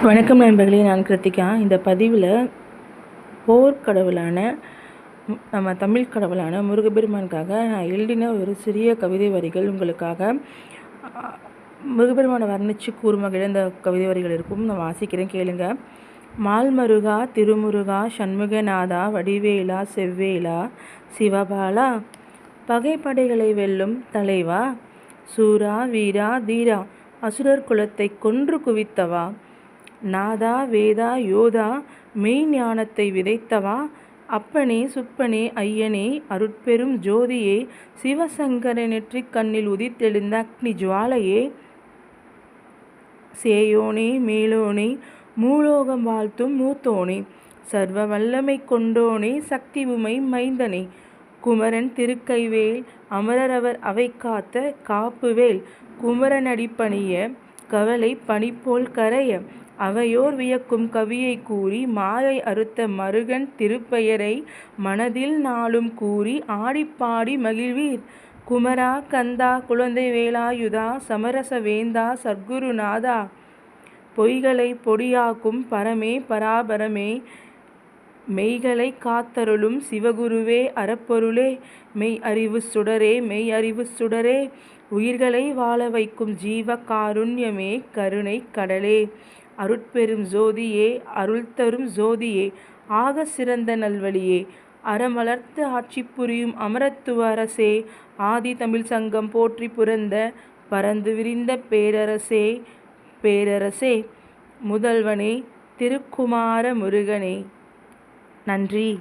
வணக்கம் நண்பர்களே நான் கிருத்திகா. இந்த பதிவில் போர்க்கடவுளான நம்ம தமிழ் கடவுளான முருகப்பெருமானுக்காக நான் எழுதின ஒரு சிறிய கவிதை வரிகள் உங்களுக்காக அ, முருகப்பெருமானை வர்ணித்து கூறுமகிழ இந்த கவிதை வரிகள் இருக்கும். நான் வாசிக்கிறேன் கேளுங்க. மால்மருகா திருமுருகா சண்முகநாதா வடிவேலா செவ்வேலா சிவபாலா பகைப்படைகளை வெல்லும் தலைவா சூரா வீரா தீரா அசுரர் குலத்தை கொன்று குவித்தவா நாதா வேதா யோதா மெய் ஞானத்தை விதைத்தவா? அப்பனே சுப்பனே ஐயனே அருட்பெரும் ஜோதியே சிவசங்கர நெற்றிக் கண்ணில் உதித்தெழுந்த அக்னி ஜுவாலையே சேயோனே மேலோனே மூலோகம் வாழ்த்தும் மூத்தோனே சர்வ வல்லமை கொண்டோனே சக்தி உமை மைந்தனே குமரன் திருக்கைவேல் அமரரவர் அவை காத்த காப்புவேல் குமரனடிப்பணிய கவலை பனிப்போல் கரைய அவையோர் வியக்கும் கவியை கூறி மாயை அறுத்த மருகன் திருப்பெயரை மனதில் நாளும் கூறி ஆடிப்பாடி மகிழ்வீர். குமரா கந்தா குழந்தை வேலாயுதா சமரச வேந்தா சர்க்குருநாதா பொய்களை பொடியாக்கும் பரமே பராபரமே. மெய்களை காத்தருளும் சிவகுருவே அறப்பொருளே. மெய் அறிவு சுடரே மெய் அறிவு சுடரே. உயிர்களை வாழ வைக்கும் ஜீவ காருண்யமே கருணை கடலே. அருட்பெரும் ஜோதியே அருள் தரும் ஜோதியே ஆக சிறந்த நல்வழியே அறமலர்த்து ஆட்சி புரியும் அமரத்துவ அரசே ஆதி தமிழ் சங்கம் போற்றி புரந்த பரந்து விரிந்த பேரரசே பேரரசே முதல்வனே திருக்குமார முருகனே. நன்றி.